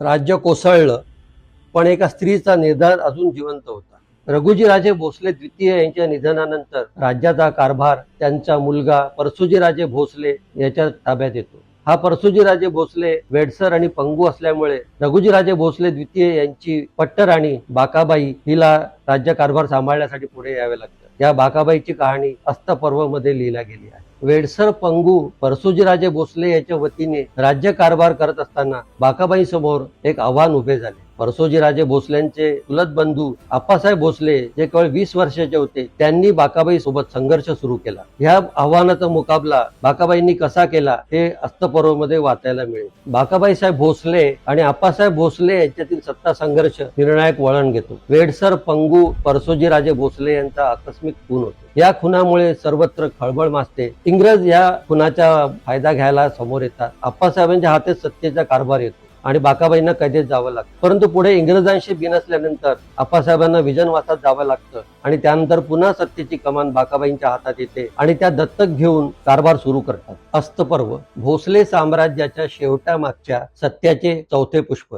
राज्य कोसळलं पण एका स्त्रीचा निर्धार अजून जिवंत होता. रघुजीराजे भोसले द्वितीय यांच्या निधनानंतर राज्याचा कारभार त्यांचा मुलगा परसुजीराजे भोसले याच्या ताब्यात येतो. हा परसुजीराजे भोसले वेडसर आणि पंगू असल्यामुळे रघुजीराजे भोसले द्वितीय यांची पट्टराणी बाकाबाई हिला राज्यकारभार सांभाळण्यासाठी पुढे यावे लागते. या बाकाबाईची कहाणी अस्तपर्वमध्ये लिहिल्या गेली आहे. वेडसर पंगू परसुजीराजे भोसले याच्या वतीने राज्य कारभार करत असताना बाकाबाई समोर एक आव्हान उभे झाले. परसोजीराजे भोसल्यांचे चुलत बंधू आप्पासाहेब भोसले जे केवळ वीस वर्षाचे होते त्यांनी बाकाबाई सोबत संघर्ष सुरू केला. ह्या आव्हानाचा मुकाबला बाकाबाईंनी कसा केला हे अस्तपर्वमध्ये वाचायला मिळेल. बाकाबाई साहेब भोसले आणि आप्पासाहेब भोसले यांच्यातील सत्ता संघर्ष निर्णायक वळण घेतो. वेडसर पंगू परसोजीराजे भोसले यांचा आकस्मिक खून होतो. या खुनामुळे सर्वत्र खळबळ माजते. इंग्रज या खुनाचा फायदा घ्यायला समोर येतात. आप्पासाहेबांच्या हातात सत्तेचा कारभार येतो. आणि बाकाबाईंना कैदेत जावं लागतं. परंतु पुढे इंग्रजांशी बिनसल्यानंतर आप्पासाहेबांना विजनवासात जावं लागतं आणि त्यानंतर पुन्हा सत्तेची कमान बाकाबाईंच्या हातात येते आणि त्या दत्तक घेऊन कारभार सुरू करतात. अस्तपर्व भोसले साम्राज्याच्या शेवटामागच्या सत्याचे चौथे पुष्प.